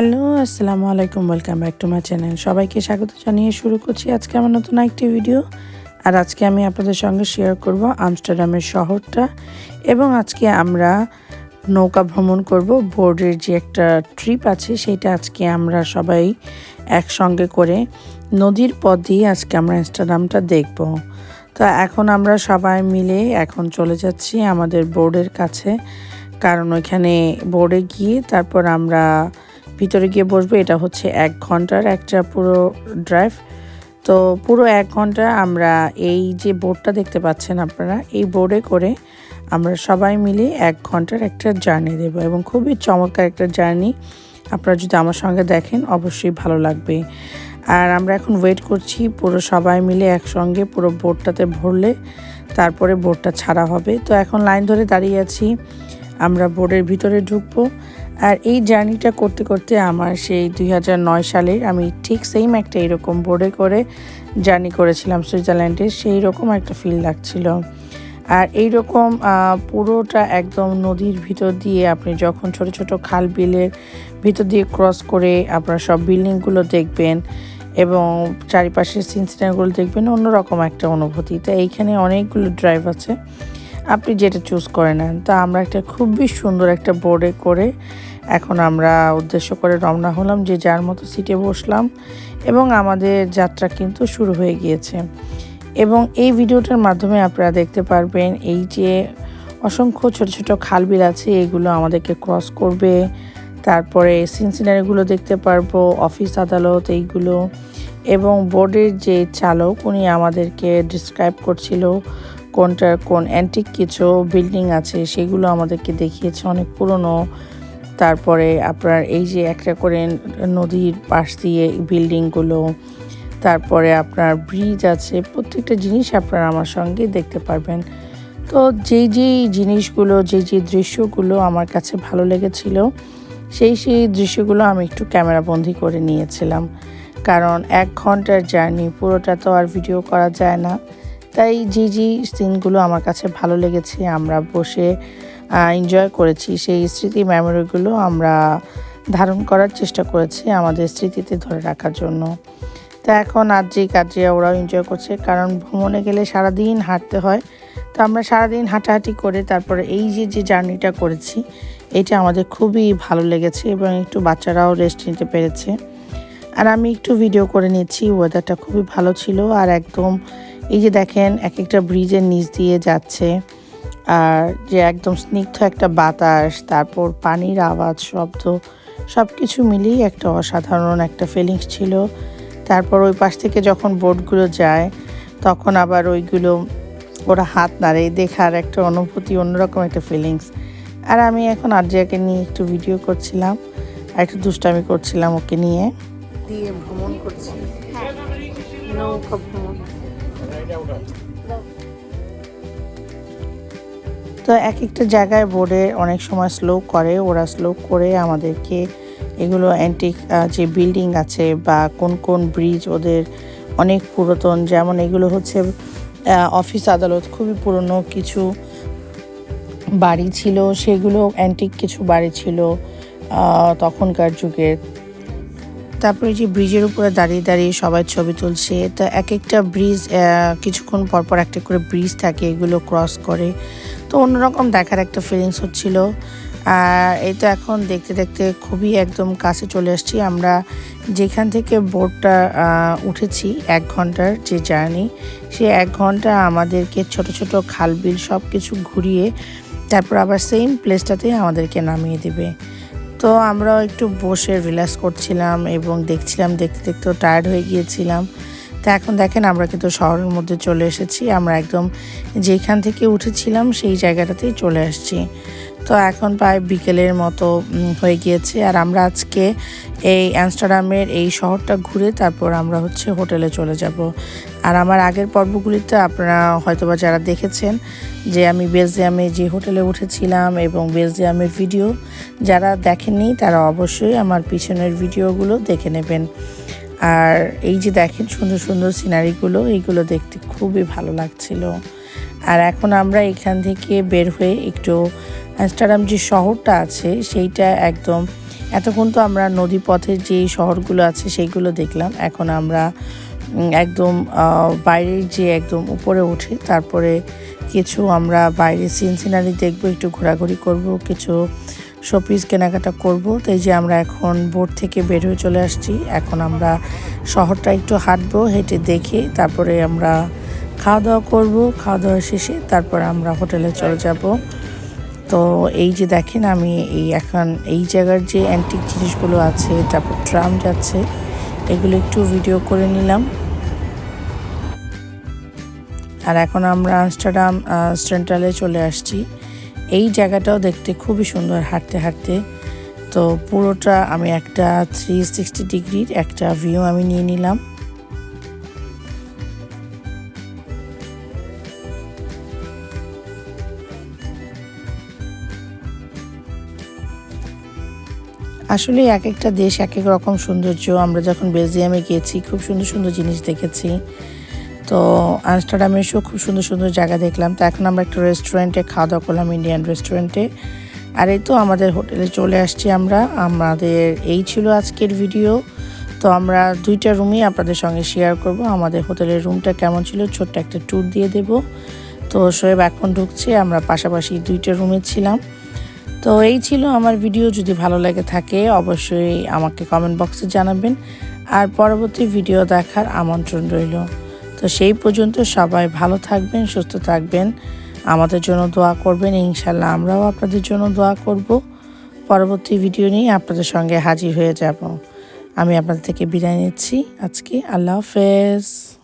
Hello, আসসালামু আলাইকুম welcome back to my channel সবাইকে স্বাগত জানিয়ে শুরু করছি আজকে আমার নতুন একটি ভিডিও আর আজকে আমি আপনাদের সঙ্গে শেয়ার করব আমস্টারডামের শহরটা এবং আজকে আমরা নৌকা ভ্রমণ করব। বোর্ডের যে একটা ট্রিপ আছে, সেটা আজকে আমরা সবাই একসঙ্গে করে নদীর পথ দিয়ে আজকে আমরা আমস্টারডামটা দেখব। তো এখন আমরা সবাই মিলে এখন চলে যাচ্ছি আমাদের বোর্ডের কাছে। কারণ ওইখানে বোর্ডে গিয়ে তারপর আমরা ভিতরে গিয়ে বসবো, এটা হচ্ছে এক ঘণ্টার একটা পুরো ড্রাইভ তো পুরো এক ঘণ্টা আমরা এই যে বোর্ডটা দেখতে পাচ্ছেন আপনারা, এই বোর্ডে করে আমরা সবাই মিলে এক ঘণ্টার একটা জার্নি দেব এবং খুবই চমৎকার একটা জার্নি আপনারা যদি আমার সঙ্গে দেখেন, অবশ্যই ভালো লাগবে। আর আমরা এখন ওয়েট করছি পুরো সবাই মিলে একসঙ্গে পুরো বোর্ডটাতে ভরলে, তারপরে বোর্ডটা ছাড়া হবে। তো এখন লাইন ধরে দাঁড়িয়ে আছি। আমরা বোর্ডের ভিতরে ঢুকবো। আর এই জার্নিটা করতে করতে আমার সেই দুই হাজার নয় সালের আমি ঠিক সেম একটা এরকম বোর্ডে করে জার্নি করেছিলাম সুইজারল্যান্ডে সেই রকম একটা ফিল লাগছিল। আর এই রকম পুরোটা একদম নদীর ভিতর দিয়ে আপনি যখন ছোট ছোট খাল বিলের ভিতর দিয়ে ক্রস করে আপনারা সব বিল্ডিংগুলো দেখবেন এবং চারিপাশের সিনসিনাগুলো দেখবেন, অন্যরকম একটা অনুভূতি। তো এইখানে অনেকগুলো ড্রাইভ আছে। আপনি যেটা চুজ করে নেন। তা আমরা একটা খুবই সুন্দর একটা বোর্ডে করে এখন আমরা উদ্দেশ্য করে রওনা হলাম যে যার মতো সিটে বসলাম এবং আমাদের যাত্রা কিন্তু শুরু হয়ে গিয়েছে। এবং এই ভিডিওটার মাধ্যমে আপনারা দেখতে পারবেন এই যে অসংখ্য ছোট ছোট খালবিল আছে, এগুলো আমাদেরকে ক্রস করবে। তারপরে সিনসিনারিগুলো দেখতে পারব অফিস আদালত এইগুলো। এবং বোর্ডের যে চালক, উনি আমাদেরকে ডিসক্রাইব করছিল কোনটার কোন অ্যান্টিক কিছু বিল্ডিং আছে সেগুলো আমাদেরকে দেখিয়েছে, অনেক পুরনো। তারপরে আপনার এই যে একটা করে নদীর পাশ দিয়ে বিল্ডিংগুলো তারপরে আপনার ব্রিজ আছে, প্রত্যেকটা জিনিস আপনারা আমার সঙ্গে দেখতে পারবেন। তো যেই যেই জিনিসগুলো যে যে দৃশ্যগুলো আমার কাছে ভালো লেগেছিল, সেই সেই দৃশ্যগুলো আমি একটু ক্যামেরাবন্দি করে নিয়েছিলাম। কারণ এক ঘণ্টার জার্নি পুরোটা তো আর ভিডিও করা যায় না। তাই যে যে সিনগুলো আমার কাছে ভালো লেগেছে। আমরা বসে এনজয় করেছি। সেই স্মৃতি মেমোরিগুলো আমরা ধারণ করার চেষ্টা করেছি আমাদের স্মৃতিতে ধরে রাখার জন্য। তা এখন আর্জি কাজিয়া ওরাও এনজয় করছে। কারণ ভ্রমণে গেলে সারাদিন হাঁটতে হয়। তো আমরা সারাদিন হাঁটাহাঁটি করে তারপরে এই যে যে জার্নিটা করেছি, এটা আমাদের খুবই ভালো লেগেছে এবং একটু বাচ্চারাও রেস্ট নিতে পেরেছে। আর আমি একটু ভিডিও করে নিচ্ছি। ওয়েদারটা খুবই ভালো ছিল আর একদম এই যে দেখেন এক একটা ব্রিজের নিচ দিয়ে যাচ্ছে। আর যে একদম স্নিগ্ধ একটা বাতাস তারপর পানির আওয়াজ শব্দ সব কিছু মিলিয়ে একটা অসাধারণ একটা ফিলিংস ছিল। তারপর ওই পাশ থেকে যখন বোটগুলো যায় তখন আবার ওইগুলো ওরা হাত নাড়ে দেখার একটা অনুভূতি অন্যরকম একটা ফিলিংস আর আমি এখন আর্জিয়াকে নিয়ে একটু ভিডিও করছিলাম আর একটু দুষ্টামি করছিলাম ওকে নিয়ে। দিয়ে ভ্রমণ করছি। নৌকা ভ্রমণ। তো এক একটা জায়গায় বোর্ডে অনেক সময় স্লো করে, ওরা স্লো করে আমাদেরকে এগুলো অ্যান্টিক যে বিল্ডিং আছে বা কোন কোন ব্রিজ ওদের অনেক পুরাতন, যেমন এগুলো হচ্ছে অফিস আদালত, খুবই পুরনো কিছু বাড়ি ছিল, সেগুলো অ্যান্টিক কিছু বাড়ি ছিল তখনকার যুগের। তারপরে যে ব্রিজের উপরে দাঁড়িয়ে দাঁড়িয়ে সবাই ছবি তুলছে, তো এক একটা ব্রিজ কিছুক্ষণ পরপর একটা করে ব্রিজ থাকে, এগুলো ক্রস করে। তো অন্যরকম দেখার একটা ফিলিংস হচ্ছিল। আর এটা এখন দেখতে দেখতে খুবই একদম কাছে চলে আসছি। আমরা যেখান থেকে বোটটা উঠেছি এক ঘণ্টার যে জার্নি সে এক ঘণ্টা আমাদেরকে ছোট ছোট খালবিল সব কিছু ঘুরিয়ে তারপর আবার সেম প্লেসটাতে আমাদেরকে নামিয়ে দেবে। তো আমরাও একটু বসে রিল্যাক্স করছিলাম এবং দেখছিলাম, দেখতে দেখতেও টায়ার্ড হয়ে গিয়েছিলাম। তা এখন দেখেন আমরা কিন্তু শহরের মধ্যে চলে এসেছি। আমরা একদম যেখান থেকে উঠেছিলাম সেই জায়গাটাতেই চলে আসছি। তো এখন প্রায় বিকেলের মতো হয়ে গিয়েছে। আর আমরা আজকে এই অ্যামস্টারডামের এই শহরটা ঘুরে তারপর আমরা হচ্ছে হোটেলে চলে যাব। আর আমার আগের পর্বগুলিতে আপনারা হয়তোবা যারা দেখেছেন যে আমি বেলজিয়ামে যে হোটেলে উঠেছিলাম এবং বেলজিয়ামের ভিডিও, যারা দেখেননি তারা অবশ্যই আমার পিছনের ভিডিওগুলো দেখে নেবেন। আর এই যে দেখেন সুন্দর সুন্দর সিনারিগুলো এইগুলো দেখতে খুবই ভালো লাগছিল। আর এখন আমরা এখান থেকে বের হয়ে একটু অ্যামস্টারডাম যে শহরটা আছে, সেইটা একদম, এতক্ষণ তো আমরা নদী পথের যেই শহরগুলো আছে, সেইগুলো দেখলাম। এখন আমরা একদম বাইরের যে একদম উপরে উঠে, তারপরে কিছু আমরা বাইরে সিন সিনারি দেখব, একটু ঘোরাঘুরি করব, কিছু শোপিস কেনাকাটা করব। তো এই যে আমরা এখন বোট থেকে বের হয়ে চলে আসছি। এখন আমরা শহরটা একটু হাঁটবো, হেঁটে দেখে, তারপরে আমরা খাওয়া দাওয়া করব। খাওয়া দাওয়া শেষে তারপর আমরা হোটেলে চলে যাব। তো এই যে দেখেন আমি এই এখন এই জায়গার যে অ্যান্টিক জিনিসগুলো আছে, তারপর ট্রাম যাচ্ছে, এগুলো একটু ভিডিও করে নিলাম। আর এখন আমরা আমস্টারডাম সেন্ট্রালে চলে আসছি। এই জায়গাটাও দেখতে খুবই সুন্দর হাঁটতে হাঁটতে। তো পুরোটা আমি একটা থ্রি সিক্সটি ডিগ্রির একটা ভিউ আমি নিয়ে নিলাম। আসলে এক একটা দেশ এক এক রকম সৌন্দর্য। আমরা যখন বেলজিয়ামে গিয়েছি, খুব সুন্দর সুন্দর জিনিস দেখেছি। তো আমস্টারডামে এসেও খুব সুন্দর সুন্দর জায়গা দেখলাম। তো এখন আমরা একটা রেস্টুরেন্টে খাওয়া দাওয়া করলাম ইন্ডিয়ান রেস্টুরেন্টে আর এই তো আমাদের হোটেলে চলে আসছি আমরা। আমাদের এই ছিল আজকের ভিডিও তো আমরা দুইটা রুমই আপনাদের সঙ্গে শেয়ার করব। আমাদের হোটেলের রুমটা কেমন ছিল ছোট্ট একটা ট্যুর দিয়ে দেব। তো শোয়েব এখন ঢুকছে, আমরা পাশাপাশি দুইটা রুমে ছিলাম। তো এই ছিল আমার ভিডিও যদি ভালো লাগে থাকে, অবশ্যই আমাকে কমেন্ট বক্সে জানাবেন। আর পরবর্তী ভিডিও দেখার আমন্ত্রণ রইল। তো সেই পর্যন্ত সবাই ভালো থাকবেন, সুস্থ থাকবেন। আমাদের জন্য দোয়া করবেন। ইনশাল্লাহ আমরাও আপনাদের জন্য দোয়া করব। পরবর্তী ভিডিও নিয়ে আপনাদের সঙ্গে হাজির হয়ে যাব। আমি আপনাদের থেকে বিদায় নিচ্ছি। আজকে আল্লাহ হাফেজ।